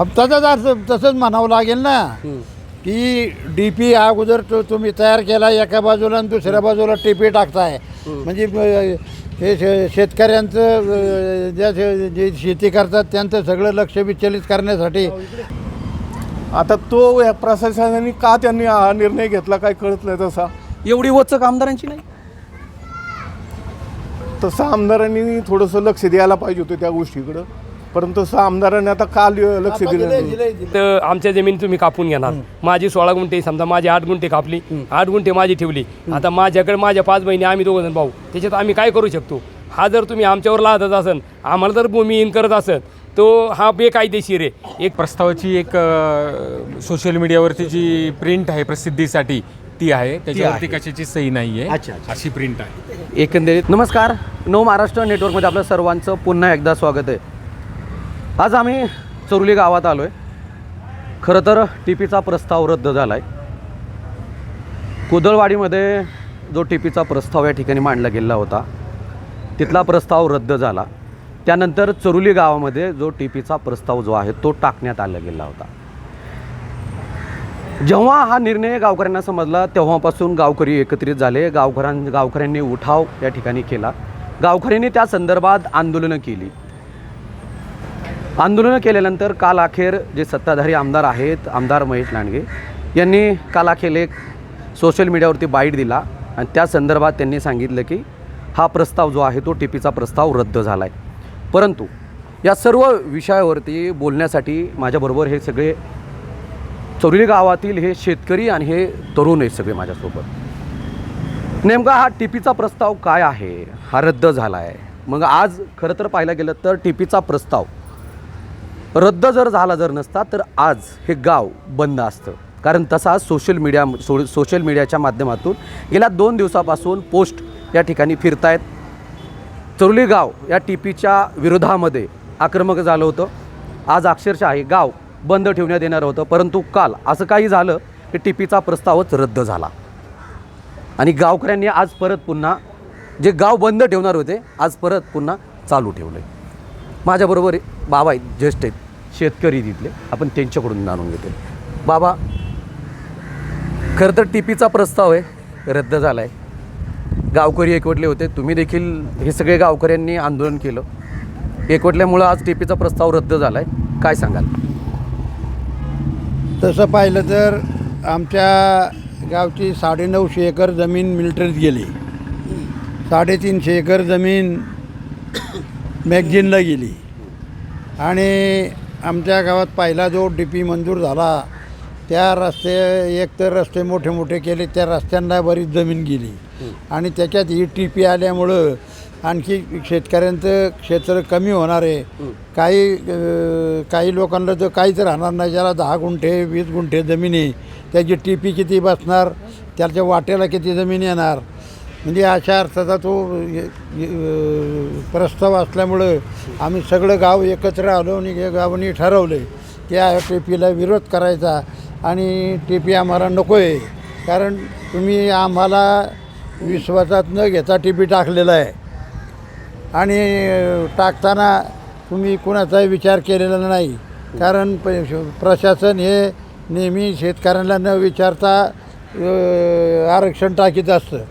हप्ताचाच अर्थ तसंच म्हणावं लागेल ना की डी पी अगोदर तो तुम्ही तयार केला एका बाजूला आणि दुसऱ्या बाजूला टी पी टाकताय. म्हणजे हे शे- शेतकऱ्यांचं ज्या शे- जे शेती करतात त्यांचं सगळं लक्ष विचलित करण्यासाठी. आता तो या प्रशासनाने का त्यांनी हा निर्णय घेतला काय कळत नाही तसा. एवढी वचक आमदारांची नाही? तसं आमदारांनी थोडंसं लक्ष द्यायला पाहिजे होतं त्या गोष्टीकडं. परंतु तसं आमदारांनी आता का लि- लक्ष दिलं नाही. तर आमच्या जमीन तुम्ही कापून घेणार. माझी सोळा गुंठे समजा माझी आठ गुंठे कापली आठ गुंठे माझी ठेवली. आता माझ्याकडे माझ्या पाच बहिणी आम्ही दोघं जण भाऊ. त्याच्यात आम्ही काय करू शकतो? हा जर तुम्ही आमच्यावर लादत असन आम्हाला जर भूमिहीन करत असत तो हा बेकायदेशीर आहे. एक प्रस्तावाची एक सोशल मीडियावरती जी प्रिंट आहे प्रसिद्धीसाठी ती आहे. त्याच्यावरती कशाची सही नाही अच्छा, आहे अशी प्रिंट आहे. एकंदरीत नमस्कार. नव महाराष्ट्र नेटवर्कमध्ये आपलं सर्वांचं पुन्हा एकदा स्वागत आहे. आज आम्ही चोरुली गावात आलो आहे खरं तर टी पीचा प्रस्ताव रद्द झाला आहे कुदळवाडीमध्ये जो टी पीचा प्रस्ताव या ठिकाणी मांडला गेला होता तिथला प्रस्ताव रद्द झाला. त्यानंतर चरुली गावामध्ये जो टी पीचा प्रस्ताव जो आहे तो टाकण्यात आला गेला होता. जेव्हा हा निर्णय गावकऱ्यांना समजला तेव्हापासून गावकरी एकत्रित झाले. गावकऱ्यां गावकऱ्यांनी उठाव या ठिकाणी केला. गावकऱ्यांनी त्या संदर्भात आंदोलनं केली. आंदोलनं केल्यानंतर काल अखेर जे सत्ताधारी आमदार आहेत आमदार महेश लांडगे यांनी काल अखेर एक सोशल मीडियावरती बाईट दिला. आणि त्या संदर्भात त्यांनी सांगितलं की हा प्रस्ताव जो आहे तो टीपीचा प्रस्ताव रद्द झाला आहे परंतु या सर्व विषयावरती बोलण्यासाठी माझ्याबरोबर हे सगळे चौरी गावातील हे शेतकरी आणि हे तरुण आहेत सगळे माझ्यासोबत. नेमका हा टीपीचा प्रस्ताव काय आहे? हा रद्द झाला आहे मग आज खरं तर पाहायला गेलं तर टीपीचा प्रस्ताव रद्द जर झाला जर नसता तर आज हे गाव बंद असतं. कारण तसा सोशल मीडिया सो सोशल मीडियाच्या माध्यमातून गेल्या दोन दिवसापासून पोस्ट या ठिकाणी फिरतायत. चरुली गाव या टी पीच्या विरोधामध्ये आक्रमक झालं होतं. आज अक्षरशः हे गाव बंद ठेवण्यात येणार होतं. परंतु काल असं काही झालं की टी पीचा प्रस्तावच रद्द झाला. आणि गावकऱ्यांनी आज परत पुन्हा जे गाव बंद ठेवणार होते आज परत पुन्हा चालू ठेवलं आहे माझ्याबरोबर बाबा आहेत ज्येष्ठ आहेत. शेतकरी तिथले आपण त्यांच्याकडून जाणून घेतो. बाबा खरं तर टी पीचा प्रस्ताव आहे रद्द झाला आहे गावकरी एकवटले होते तुम्ही देखील हे सगळे गावकऱ्यांनी आंदोलन केलं. एकवटल्यामुळं आज टी पीचा प्रस्ताव रद्द झाला आहे काय सांगाल? तसं पाहिलं तर आमच्या गावची साडेनऊशे एकर जमीन मिलिटरीत गेली. साडेतीनशे एकर जमीन मॅगझिनला गेली. आणि आमच्या गावात पहिला जो डी पी मंजूर झाला त्या रस्ते एक तर रस्ते मोठे मोठे केले त्या रस्त्यांना बरीच जमीन गेली. आणि त्याच्यात ही टी पी आल्यामुळं आणखी शेतकऱ्यांचं क्षेत्र कमी होणार आहे. काही काही लोकांना तर काहीच राहणार नाही. ज्याला दहा गुंठे वीस गुंठे जमीन आहे त्याची टी पी किती बसणार त्याच्या वाट्याला किती जमीन येणार? म्हणजे अशा अर्थाचा तो अ, प्रस्ताव असल्यामुळं आम्ही सगळं गाव एकत्र आलो आणि या गावाने ठरवले त्या टी पीला विरोध करायचा आणि टी पी आम्हाला नको आहे कारण तुम्ही आम्हाला विश्वासात न घेता टी पी टाकलेला आहे. आणि अ, टाकताना तुम्ही कुणाचाही विचार केलेला नाही. कारण प प्रशासन हे नेहमी शेतकऱ्यांना न विचारता अ, आरक्षण टाकीत असतं.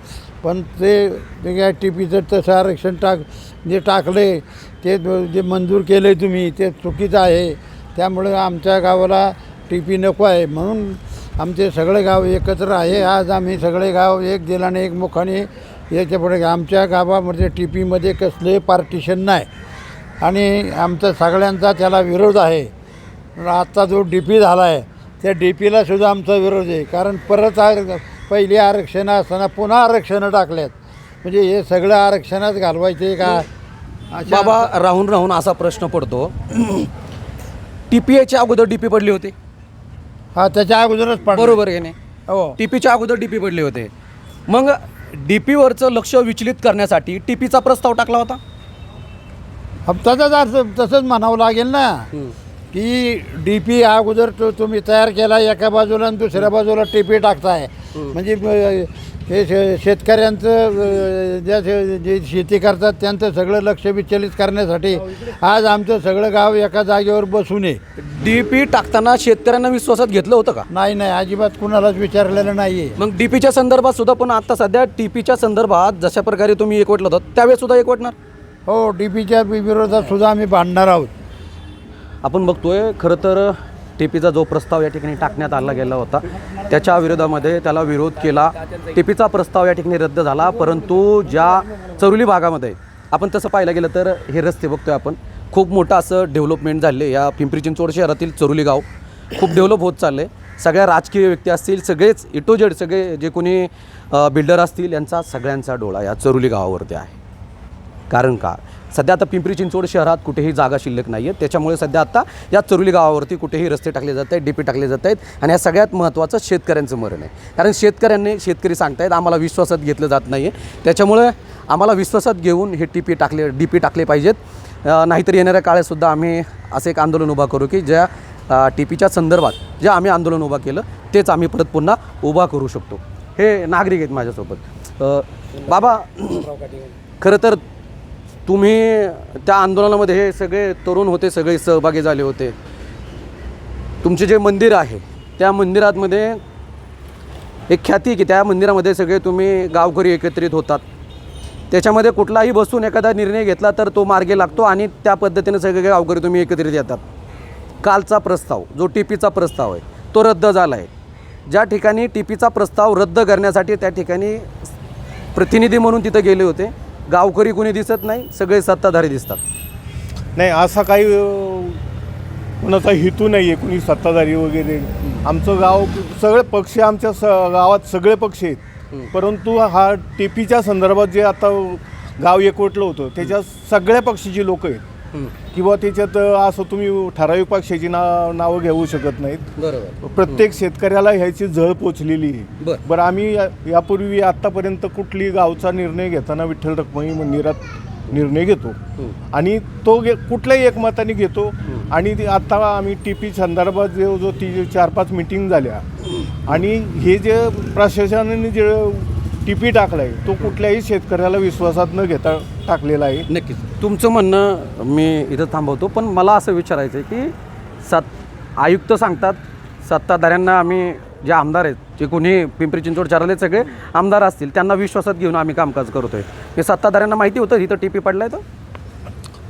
पण ते काय टी पीचं तसं आरक्षण टाक जे टाकले ते जे मंजूर केले तुम्ही ते चुकीचं आहे. त्यामुळं आमच्या गावाला टी पी नको आहे. म्हणून आमचे सगळे गाव एकत्र आहे. आज आम्ही सगळे गाव एक दिलाने एक मुखाने याच्यापुढे आमच्या गावामध्ये टी पीमध्ये कसले पार्टिशन नाही. आणि आमचा सगळ्यांचा त्याला विरोध आहे. आत्ता जो डी पी झाला आहे त्या डी पीला सुद्धा आमचा विरोध आहे. कारण परत आहे पहिली आरक्षणं असताना पुन्हा आरक्षणं टाकल्यात म्हणजे हे सगळं आरक्षणात घालवायचे का? बाबा राहून राहून असा प्रश्न पडतो. टी पी एच्या अगोदर डी पी पडले होते. हा त्याच्या अगोदरच पडलं. बरोबर आहे नाही? हो. टी पीच्या अगोदर डी पी पडले होते. मग डी पीवरचं लक्ष विचलित करण्यासाठी टी पीचा प्रस्ताव टाकला होता? हप्ताचाच अर्थ तसंच म्हणावं लागेल ना. की डी पी अगोदर तो तुम्ही तयार केला एका बाजूला आणि दुसऱ्या बाजूला टी पी टाकताय. म्हणजे हे शे शेतकऱ्यांचं ज्या शे- जे शेती करतात त्यांचं सगळं लक्ष विचलित करण्यासाठी आज आमचं सगळं गाव एका जागेवर बसून आहे. डी पी टाकताना शेतकऱ्यांना विश्वासात घेतलं होतं का? नाही नाही अजिबात कुणालाच विचारलेलं नाही आहे मग डीपीच्या संदर्भात सुद्धा पण आता सध्या टीपीच्या संदर्भात जशा प्रकारे तुम्ही एकवटलं होतं त्यावेळेस सुद्धा एकवटणार? हो डी पीच्या विरोधात सुद्धा आम्ही भांडणार आहोत. आपण बघतोय खरं तर टीपीचा जो प्रस्ताव या ठिकाणी टाकण्यात आला गेला होता त्याच्या विरोधामध्ये त्याला विरोध केला. टीपीचा प्रस्ताव या ठिकाणी रद्द झाला परंतु ज्या चरुली भागामध्ये आपण तसं पाहायला गेलं तर हे रस्ते बघतोय आपण. खूप मोठं असं डेव्हलपमेंट झाले या पिंपरी चिंचवड शहरातील चरुली गाव. खूप डेव्हलप होत चाललं आहे सगळ्या राजकीय व्यक्ती असतील सगळेच इटोजेड सगळे जे कोणी बिल्डर असतील यांचा सगळ्यांचा डोळा या चरुली गावावरती आहे. कारण का? सध्या आता पिंपरी चिंचवड शहरात कुठेही जागा शिल्लक नाही आहे. त्याच्यामुळे सध्या आता या चरुली गावावरती कुठेही रस्ते टाकले जात आहेत डीपी टाकले जात आहेत आणि या सगळ्यात महत्त्वाचं शेतकऱ्यांचं मरण आहे. कारण शेतकऱ्यांनी शेतकरी सांगतायत आम्हाला विश्वासात घेतलं जात नाही आहे. त्याच्यामुळे आम्हाला विश्वासात घेऊन हे टी पी टाकले डी पी टाकले पाहिजेत. नाहीतर येणाऱ्या काळातसुद्धा आम्ही असं एक आंदोलन उभा करू की ज्या टी पीच्या संदर्भात जे आम्ही आंदोलन उभा केलं तेच आम्ही परत पुन्हा उभा करू शकतो. हे नागरिक आहेत माझ्यासोबत. बाबा खरं तर तुम्ही त्या आंदोलनामध्ये हे सगळे तरुण होते सगळे सहभागी झाले होते. तुमचे जे मंदिर आहे त्या मंदिरातमध्ये एक ख्याती की त्या मंदिरामध्ये सगळे तुम्ही गावकरी एकत्रित होतात. त्याच्यामध्ये कुठलाही बसून एखादा निर्णय घेतला तर तो मार्गे लागतो आणि त्या पद्धतीने सगळे गावकरी तुम्ही एकत्रित येतात. कालचा प्रस्ताव जो टी पीचा प्रस्ताव आहे तो रद्द झाला आहे ज्या ठिकाणी टी पीचा प्रस्ताव रद्द करण्यासाठी त्या ठिकाणी प्रतिनिधी म्हणून तिथं गेले होते. गावकरी कोणी दिसत नाही सगळे सत्ताधारी दिसतात. नाही असा काही कोणाचा हेतू नाही आहे कुणी सत्ताधारी वगैरे. आमचं गाव सगळे पक्ष आमच्या स गावात सगळे पक्ष आहेत. परंतु हा टीपीच्या संदर्भात जे आता गाव एकवटलं होतं त्याच्यात सगळ्या पक्षाची लोक आहेत. किंवा त्याच्यात असं तुम्ही ठराविक पक्षाची ना नावं घेऊ शकत नाहीत. बरोबर. प्रत्येक शेतकऱ्याला ह्याची झळ पोचलेली आहे. बरं. बरं आम्ही या- यापूर्वी आत्तापर्यंत कुठली गावचा निर्णय घेताना विठ्ठल रखमाई मंदिरात निर्णय घेतो. आणि तो घे कुठल्याही एक मताने घेतो आणि ती आत्ता आम्ही टी पी संदर्भात जो जो ती चार पाच मिटिंग झाल्या आणि हे जे प्रशासनाने जे टी पी टाकला आहे तो कुठल्याही शेतकऱ्याला विश्वासात न घेता टाकलेला आहे. नक्कीच. तुमचं म्हणणं मी इथं थांबवतो पण मला असं विचारायचं आहे की सत आयुक्त सांगतात सत्ताधाऱ्यांना आम्ही जे आमदार आहेत जे कोणी पिंपरी चिंचवड चारले सगळे आमदार असतील त्यांना विश्वासात घेऊन आम्ही कामकाज करतोय. हे सत्ताधाऱ्यांना माहिती होतं इथं टी पी पडलाय तर?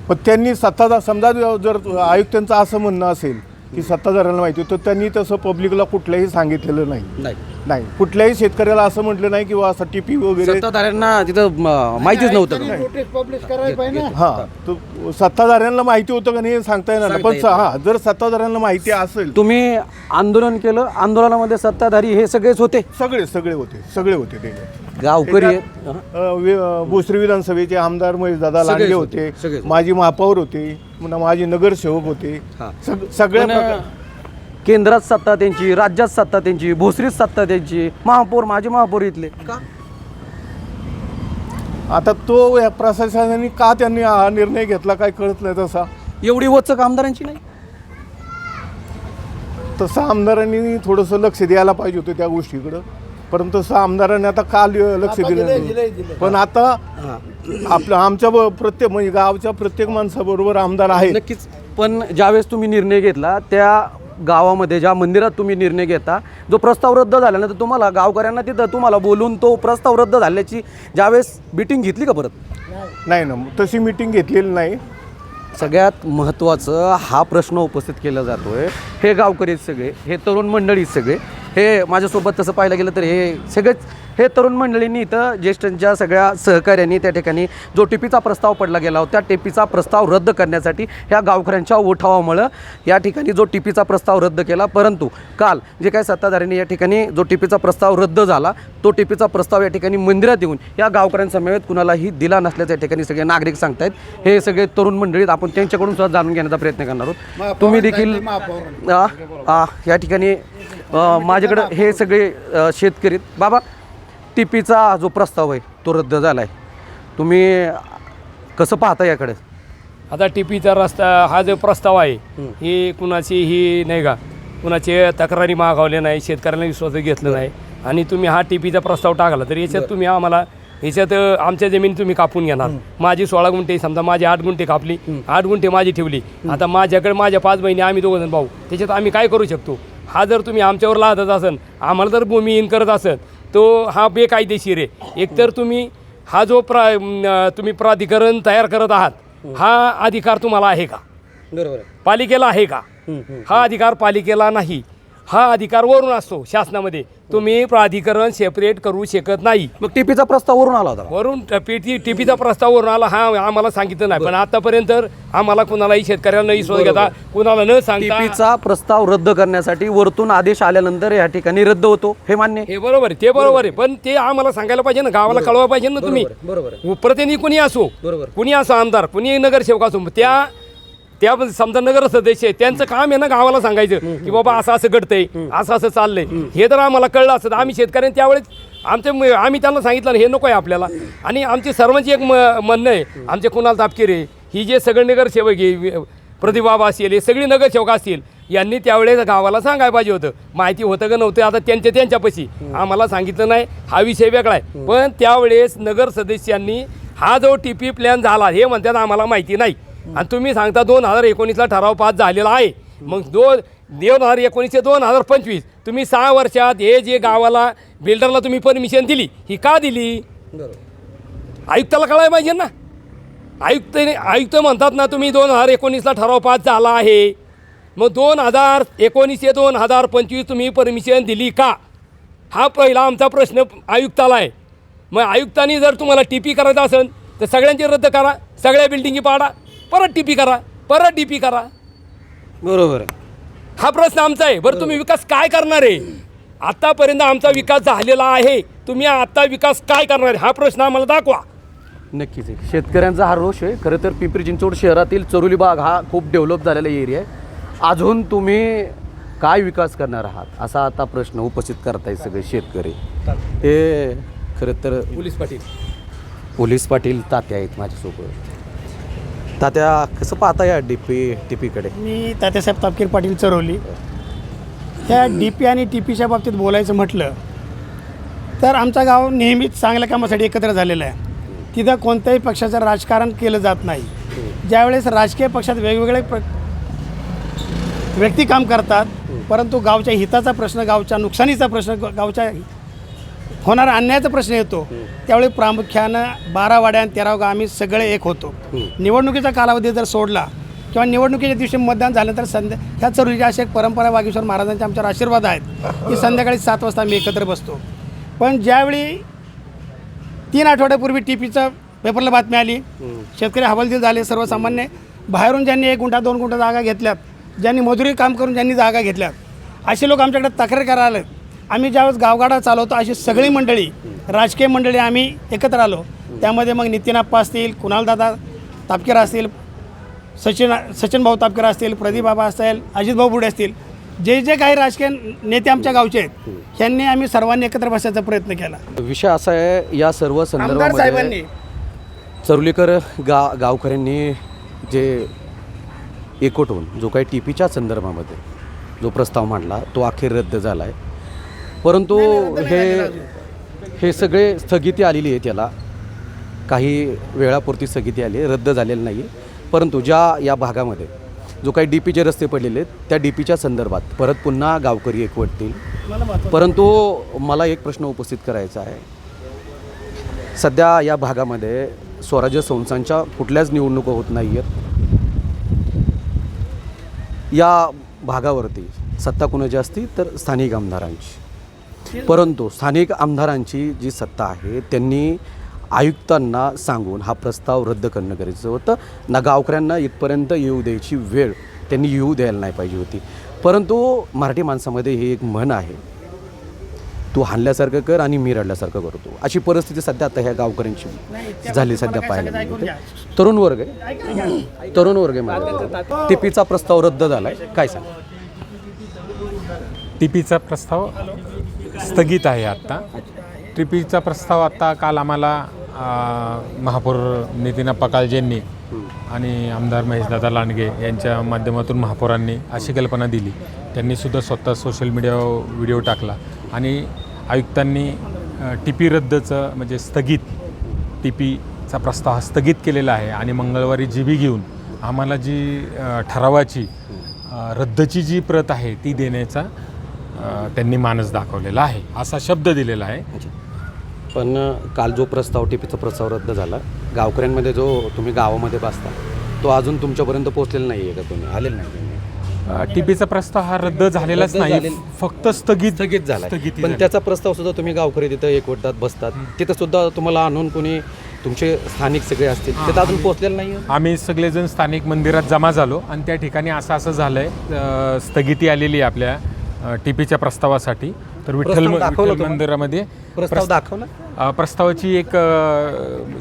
पण त्यांनी सत्ताधार समजा जर आयुक्तांचं असं म्हणणं असेल की सत्ताधाऱ्यांना माहिती तर त्यांनी तसं पब्लिकला कुठल्याही सांगितलेलं नाही. नाही. नाही. कुठल्याही शेतकऱ्याला असं म्हटलं नाही किंवा असं टीपी वगैरे सत्ताधाऱ्यांना तिथं म, माहितीच नव्हतं. का? नोटीस पब्लिश करायला पाहिजे ना. हा. तर सत्ताधाऱ्यांना माहिती होतं का नाही हे सांगता येणार नाही. पण स- हा जर सत्ताधाऱ्यांना माहिती असेल तुम्ही आंदोलन केलं आंदोलनामध्ये सत्ताधारी हे सगळेच होते? सगळे सगळे होते. सगळे होते ते. गावकरी आहेत त्याच्यात, अ, वि- अ, भोसरी विधानसभेचे आमदार महेशदादा सगळेच लांडगे होते, होते सगळेच. माजी महापौर होते पुन्हा माजी नगरसेवक होते हा. सग- सगळ्या पण, प्रकार- केंद्रात सत्ता त्यांची राज्यात सत्ता त्यांची भोसरीत सत्ता त्यांची महापौर माझे महापौर इथले. का? आता तो या प्रशासनाने का त्यांनी हा निर्णय घेतला काय कळत नाही तसा. एवढी वचक आमदारांची नाही? तसं आमदारांनी थोडंसं लक्ष द्यायला पाहिजे होतं त्या गोष्टीकडं. परंतु तसं आमदारांनी आता काल लक्ष दिलं नाही. पण आता आपलं आमच्या ब- प्रत्येक म्हणजे गावच्या प्रत्येक माणसाबरोबर आमदार आहे नक्कीच. पण ज्यावेळेस तुम्ही निर्णय घेतला त्या गावामध्ये ज्या मंदिरात तुम्ही निर्णय घेता जो प्रस्ताव रद्द झाल्यानंतर तुम्हाला गावकऱ्यांना तिथं तुम्हाला बोलून तो प्रस्ताव रद्द झाल्याची ज्यावेळेस मिटिंग घेतली का परत? नाही ना तशी मिटिंग घेतलेली नाही. सगळ्यात महत्त्वाचं हा प्रश्न उपस्थित केला जातोय. हे गावकरी आहेत सगळे हे तरुण मंडळी आहेत सगळे. हे माझ्यासोबत तसं पाहायला गेलं तर हे सगळेच हे तरुण मंडळींनी इथं ज्येष्ठांच्या सगळ्या सहकार्यांनी त्या ठिकाणी जो टीपीचा प्रस्ताव पडला गेला होता त्या टीपीचा प्रस्ताव रद्द करण्यासाठी ह्या गावकऱ्यांच्या ओठावामुळं या ठिकाणी जो टीपीचा प्रस्ताव रद्द केला. परंतु काल जे काही सत्ताधाऱ्यांनी या ठिकाणी जो टीपीचा प्रस्ताव रद्द झाला तो टीपीचा प्रस्ताव या ठिकाणी मंदिरात येऊन या गावकऱ्यांसमवेत कुणालाही दिला नसल्याचं या ठिकाणी सगळे नागरिक सांगतायत. हे सगळे तरुण मंडळीत आपण त्यांच्याकडून सुद्धा जाणून घेण्याचा प्रयत्न करणार आहोत. तुम्ही देखील या ठिकाणी माझ्याकडं हे सगळे शेतकरी. बाबा टीपीचा जो प्रस्ताव आहे तो रद्द झाला आहे तुम्ही कसं पाहता याकडे? आता टीपीचा रस्ता हा जो प्रस्ताव आहे ही कुणाची ही नाही का कुणाचे तक्रारी मागवले नाही शेतकऱ्यांना विश्वास घेतलं नाही. आणि तुम्ही हा टीपीचा प्रस्ताव टाकला तर याच्यात तुम्ही आम्हाला याच्यात अ, आमच्या जमीन तुम्ही कापून घेणार. माझी सोळा गुंठे समजा माझी आठ गुंठे कापली आठ गुंठे माझी ठेवली. आता माझ्याकडे माझ्या पाच बहिणी आम्ही दोघं जण भाऊ त्याच्यात आम्ही काय करू शकतो? हा जर तुम्ही आमच्यावर लादत असन आम्हाला जर भूमिहीन करत असन तो हा बेकायदेशीर आहे. एकतर तुम्ही हा जो प्रा तुम्ही प्राधिकरण तयार करत आहात हा अधिकार तुम्हाला आहे का? बरोबर पालिकेला आहे का? हा अधिकार पालिकेला नाही. हा अधिकार वरून असतो शासनामध्ये. तुम्ही प्राधिकरण सेपरेट करू शकत नाही. मग टीपीचा प्रस्ताव वरून आला होता? वरून टीपी टीपीचा प्रस्ताव वरून आला हा आम्हाला सांगितलं नाही. पण आतापर्यंत आम्हाला कुणालाही शेतकऱ्याला न विश्वास घेता कुणाला न सांगता टीपीचा प्रस्ताव रद्द करण्यासाठी वरतून आदेश आल्यानंतर या ठिकाणी रद्द होतो हे मान्य आहे. हे बरोबर आहे ते बरोबर. आहे. पण ते आम्हाला सांगायला पाहिजे ना गावाला कळवा पाहिजे ना तुम्ही. बरोबर प्रतिनिधी कुणी असो? बरोबर. कुणी असो आमदार कुणी नगरसेवक असो त्या त्या समजा नगर सदस्य आहे त्यांचं काम आहे ना गावाला सांगायचं की बाबा असं असं घडतंय असं असं चाललंय. हे तर आम्हाला कळलं असतं. तर आम्ही शेतकऱ्यांनी त्यावेळेस आमचे आम्ही त्यांना सांगितलं हे नको आहे आपल्याला. आणि आमची सर्वांची एक म- म्हणणं आहे आमचे कुणाल तापकिरे ही जे सगळे नगरसेवक आहे प्रदीप बाबा असतील हे सगळी नगरसेवक असतील यांनी त्यावेळेस गावाला सांगायला पाहिजे होतं. माहिती होतं का नव्हतं आता त्यांच्या त्यांच्यापाशी. आम्हाला सांगितलं नाही हा विषय वेगळा आहे. पण त्यावेळेस नगर सदस्यांनी हा जो टी पी प्लॅन झाला हे म्हणतात आम्हाला माहिती नाही. आणि तुम्ही सांगता दोन हजार एकोणीसला ठराव पास झालेला आहे. मग दोन दोन हजार एकोणीस ते दोन हजार पंचवीस. तुम्ही सहा वर्षात हे जे गावाला बिल्डरला तुम्ही परमिशन दिली. ही का दिली? आयुक्ताला कळायला पाहिजे ना. आयुक्त आयुक्त म्हणतात ना तुम्ही दोन हजार एकोणीसला ठराव पास झाला आहे. मग दोन हजार एकोणीस ते दोन हजार पंचवीस तुम्ही परमिशन दिली का? हा पहिला आमचा प्रश्न आयुक्ताला आहे. मग आयुक्तांनी जर तुम्हाला टी पी करायचं असेल तर सगळ्यांची रद्द करा. सगळ्या बिल्डिंगी पाडा. परत टी पी करा परत डी पी करा. बरोबर. आहे हा प्रश्न आमचा आहे. बरं तुम्ही विकास काय करणार आहे? आतापर्यंत आमचा विकास झालेला आहे. तुम्ही आता विकास काय करणार आहे? हा प्रश्न आम्हाला दाखवा. नक्कीच आहे. शेतकऱ्यांचा हा रोष आहे. खरं तर पिंपरी चिंचवड शहरातील चरोली बाग हा खूप डेव्हलप झालेला एरिया आहे. अजून तुम्ही काय विकास करणार आहात? असा आता प्रश्न उपस्थित करताय सगळे शेतकरी. हे खरं तर पोलीस पाटील. पोलीस पाटील तात्या आहेत माझ्यासोबत. तात्या कसं पाहता या डी पी टी पीकडे मी तात्यासाहेब तापकीर पाटील चरवली. ह्या डी पी आणि टी पीच्या बाबतीत बोलायचं म्हटलं तर आमचा गाव नेहमीच चांगल्या कामासाठी एकत्र झालेलं आहे. तिथं कोणत्याही पक्षाचं राजकारण केलं जात नाही. ज्यावेळेस राजकीय पक्षात वेगवेगळे प्र व्यक्ती काम करतात परंतु गावच्या हिताचा प्रश्न गावच्या नुकसानीचा प्रश्न गावच्या होणारा अन्यायाचा प्रश्न येतो. त्यावेळी प्रामुख्यानं बारा वाड्या आणि तेरा गाव आम्ही सगळे एक होतो. निवडणुकीचा कालावधी जर सोडला किंवा निवडणुकीच्या दिवशी मतदान झाल्यानंतर संध्या ह्या चरुलीची अशी एक परंपरा वागेश्वर महाराजांचे आमच्यावर आशीर्वाद आहेत. की संध्याकाळी सात वाजता आम्ही एकत्र बसतो. पण ज्यावेळी तीन आठवड्यापूर्वी टी पीचं पेपरला बातमी आली शेतकरी हवालदिल झाले सर्वसामान्य. बाहेरून ज्यांनी एक गुंठा दोन गुंठा जागा घेतल्यात ज्यांनी मजुरी काम करून ज्यांनी जागा घेतल्यात असे लोक आमच्याकडे तक्रार करायला आले आम्ही ज्यावेळेस गावगाडा चालवतो अशी सगळी मंडळी राजकीय मंडळी आम्ही एकत्र आलो. त्यामध्ये मग नितीन आप्पा असतील कुणालदादा तापकीर असतील सचिन सचिन भाऊ तापकर असतील प्रदीप बाबा असतील अजित भाऊ बुडे असतील जे जे काही राजकीय नेते आमच्या गावचे आहेत ह्यांनी आम्ही सर्वांनी एकत्र बसायचा प्रयत्न केला. विषय असा आहे या सर्व आमदार संदर्भामध्ये साहेबांनी. चरुलीकर गा गावकऱ्यांनी जे एकवट होऊन जो काही टी पीच्या संदर्भामध्ये जो प्रस्ताव मांडला तो अखेर रद्द झाला आहे परंतु हे हे सगळे स्थगिती आलेली आहे त्याला काही वेळापुरती स्थगिती आली आहे रद्द झालेलं नाही आहे परंतु ज्या या भागामध्ये जो काही डी पीचे रस्ते पडलेले आहेत त्या डी पीच्या संदर्भात परत पुन्हा गावकरी एकवटतील परंतु मला एक प्रश्न उपस्थित करायचा आहे. सध्या या भागामध्ये स्वराज्य संस्थांच्या कुठल्याच निवडणुका होत नाही आहेत या भागावरती सत्ता कुणाची असती तर स्थानिक आमदारांची. परंतु स्थानिक आमदारांची जी सत्ता आहे त्यांनी आयुक्तांना सांगून हा प्रस्ताव रद्द करणं गरजेचं होतं. ना गावकऱ्यांना इथपर्यंत येऊ द्यायची वेळ त्यांनी येऊ द्यायला नाही पाहिजे होती. परंतु मराठी माणसामध्ये हे एक म्हण आहे तू हाणल्यासारखं कर आणि मी रडल्यासारखं करतो अशी परिस्थिती सध्या आता ह्या गावकऱ्यांची झाली सध्या पाहायला मिळते. तरुण वर्ग आहे. तरुण वर्ग आहे टिपीचा प्रस्ताव रद्द झाला आहे काय सांग? टी पीचा प्रस्ताव स्थगित आहे आत्ता. टिपीचा प्रस्ताव आत्ता काल आम्हाला महापौर नितीन पकालजेंनी आणि आमदार महेशदादा लांडगे यांच्या माध्यमातून महापौरांनी अशी कल्पना दिली. त्यांनीसुद्धा स्वतः सोशल मीडिया व्हिडिओ टाकला. आणि आयुक्तांनी टी पी रद्दचं म्हणजे स्थगित टी पीचा प्रस्ताव हा स्थगित केलेला आहे आणि मंगळवारी जी बी घेऊन आम्हाला जी ठरावाची रद्दची जी प्रत आहे ती देण्याचा त्यांनी मानस दाखवलेला आहे. असा शब्द दिलेला आहे. पण काल जो प्रस्ताव टीपीचा प्रस्ताव रद्द झाला गावकऱ्यांमध्ये जो तुम्ही गावामध्ये बसता तो अजून तुमच्यापर्यंत पोहोचलेला नाही आहे का तुम्ही आलेला नाही तुम्ही टी पीचा प्रस्ताव हा रद्द झालेलाच रद्द नाही. झालेला- फक्त स्थगित स्थगित झाला. स्थगिती पण झाली. त्याचा प्रस्ताव सुद्धा तुम्ही गावकरी तिथं एकवटतात बसतात. तिथं सुद्धा तुम्हाला आणून कोणी तुमचे स्थानिक सगळे असतील तिथं अजून पोहोचलेलं नाही आहे आम्ही सगळेजण स्थानिक मंदिरात जमा झालो आणि त्या ठिकाणी असं असं झालंय. अ, स्थगिती आलेली आहे आपल्या टी पीच्या प्रस्तावासाठी. तर विठ्ठल विठ्ठल? मंदिरामध्ये प्रस्ताव दाखवला? अ, प्रस्तावाची एक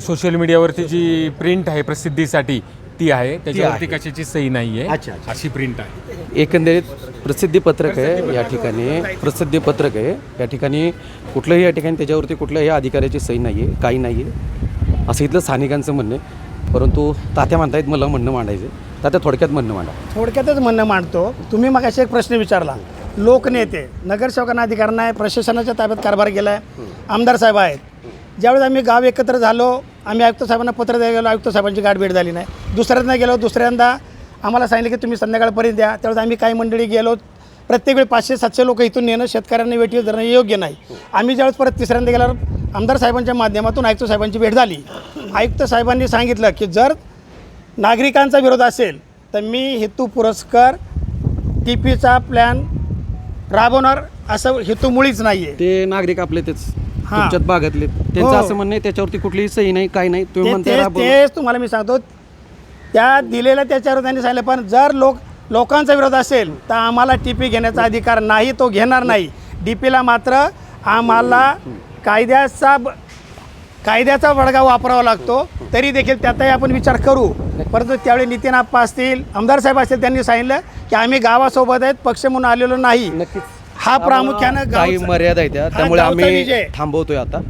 सोशल मीडियावरती जी प्रिंट आहे प्रसिद्धीसाठी ती आहे. त्याच्यावरती. कशाची सही नाही आहे. अशी प्रिंट आहे. एकंदरीत प्रसिद्धीपत्रक आहे या ठिकाणी. प्रसिद्धीपत्रक आहे. या ठिकाणी कुठलंही या ठिकाणी त्याच्यावरती कुठल्याही अधिकाऱ्याची सही नाही आहे काही नाही आहे असं इथलं स्थानिकांचं म्हणणं आहे. परंतु तात्या म्हणतायत मला म्हणणं मांडायचं तात्या थोडक्यात म्हणणं मांडा. थोडक्यातच म्हणणं मांडतो. तुम्ही मग एक प्रश्न विचारला. लोकनेते नगरसेवकांना अधिकार नाही प्रशासनाच्या ताब्यात कारभार गेला आहे आमदार साहेब आहेत. ज्यावेळेस आम्ही गाव एकत्र झालो आम्ही आयुक्त साहेबांना पत्र द्यायला गेलो आयुक्त साहेबांची गाठभेट झाली नाही. दुसऱ्यांदा गेलो दुसऱ्यांदा आम्हाला सांगितलं की तुम्ही संध्याकाळपर्यंत द्या. त्यावेळेस आम्ही काही मंडळी गेलो प्रत्येक वेळी पाचशे सातशे लोक इथून नेणं शेतकऱ्यांना वेटीवर धरणं योग्य नाही. आम्ही ज्यावेळेस परत तिसऱ्यांदा गेल्यावर आमदार साहेबांच्या माध्यमातून आयुक्त साहेबांची भेट झाली. आयुक्त साहेबांनी सांगितलं की जर नागरिकांचा विरोध असेल तर मी हेतू पुरस्कार टी पीचा प्लॅन राबवणार असं हेतू मुळीच नाही आहे ते नागरिक आपले तेच हां. तुमच्यात भागातले त्यांचं हो. असं म्हणणं आहे त्याच्यावरती कुठलीही सही नाही काही नाही. तुम्ही ते म्हणताय तेच तुम्हाला मी सांगतो. त्या दिलेल्या त्याच्यावर त्यांनी सांगितलं पण जर लोक लोकांचा विरोध असेल तर आम्हाला टी पी घेण्याचा अधिकार नाही तो घेणार नाही. डी पीला मात्र आम्हाला कायद्याचा ब- कायद्याचा बडगा वापरावा लागतो तरी देखील त्याचाही आपण विचार करू. परंतु त्यावेळी नितीन आप्पा असतील आमदार साहेब असतील त्यांनी सांगितलं की आम्ही गावासोबत आहेत पक्ष म्हणून आलेलो नाही. हा प्रामुख्यानं काही मर्यादा आहेत त्या. त्यामुळे आम्ही. थांबवतोय आता.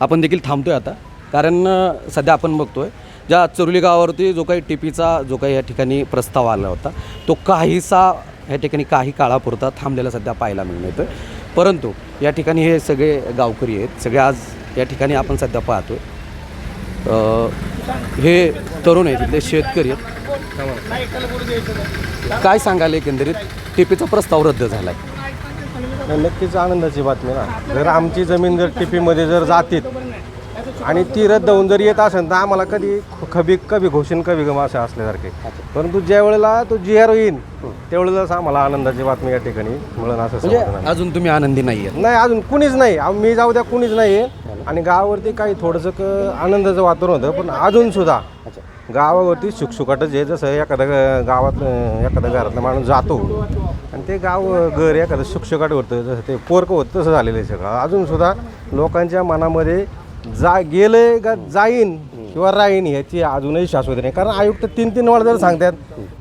आपण देखील थांबतोय आता. कारण सध्या आपण बघतोय ज्या चरुली गावावरती जो काही टीपीचा जो काही या ठिकाणी प्रस्ताव आला होता तो काहीसा या ठिकाणी काही काळापुरता थांबलेला सध्या पाहायला मिळून येतोय. परंतु या ठिकाणी हे सगळे गावकरी आहेत सगळे आज या ठिकाणी आपण सध्या पाहतोय. अ, हे तरुण आहेत इथले शेतकरी आहेत. काय सांगाल एकंदरीत? टीपीचा प्रस्ताव रद्द झाला आहे नक्कीच आनंदाची बातमी ना. जर आमची जमीन जर टीपीमध्ये जर जातीत आणि ती रद्द होऊन जर येत असेल तर आम्हाला कधी ख- कभी कभी घोषण कभी गम असे असल्यासारखे. परंतु ज्या वेळेला तो जी आर येईन त्यावेळेलाच आम्हाला आनंदाची बातमी या ठिकाणी मिळून असं म्हणजे. अजून तुम्ही आनंदी नाही आहे नाही अजून कुणीच नाही. मी जाऊ द्या कुणीच नाही आहे आणि गावावरती काही थोडंसं क आनंदाचं वातावरण होतं पण अजून सुद्धा गावावरती सुखसुखाटच आहे जसं एखाद्या ग- गावात एखाद्या घरातला माणूस जातो आणि ते गाव घर एखादं सुखसुखाट होतं जसं ते पोरक होतं तसं झालेलं आहे सगळं. अजून सुद्धा लोकांच्या मनामध्ये जा गेले का जाईन किंवा राहीन ह्याची अजूनही शाश्वती नाही. कारण आयुक्त तीन तीन वेळा जर सांगतात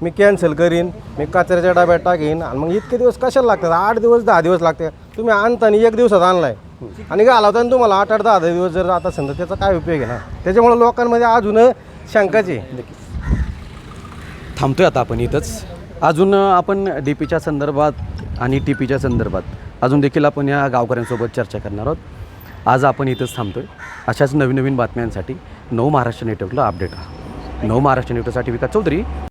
मी कॅन्सल करीन मी कचऱ्याच्या डब्यात टाकीन आणि मग इतके दिवस कशाला लागतात? आठ दिवस दहा दिवस लागते. तुम्ही आणताना एक दिवसात आणलाय. आणि घालवताना तुम्हाला आठ आठ दहा दहा दिवस जर आता समजा त्याचा काय उपयोग आहे? ना त्याच्यामुळे लोकांमध्ये अजून शंकाची थांबतोय आता आपण इथंच. अजून आपण डी पीच्या संदर्भात आणि टी पीच्या संदर्भात अजून देखील आपण या गावकऱ्यांसोबत चर्चा करणार आहोत. आज आपण इथंच थांबतोय. अशाच नवीन नवीन बातम्यांसाठी नऊ महाराष्ट्र नेटवर्कला अपडेट राहा. नऊ महाराष्ट्र नेटवर्कसाठी विकास चौधरी.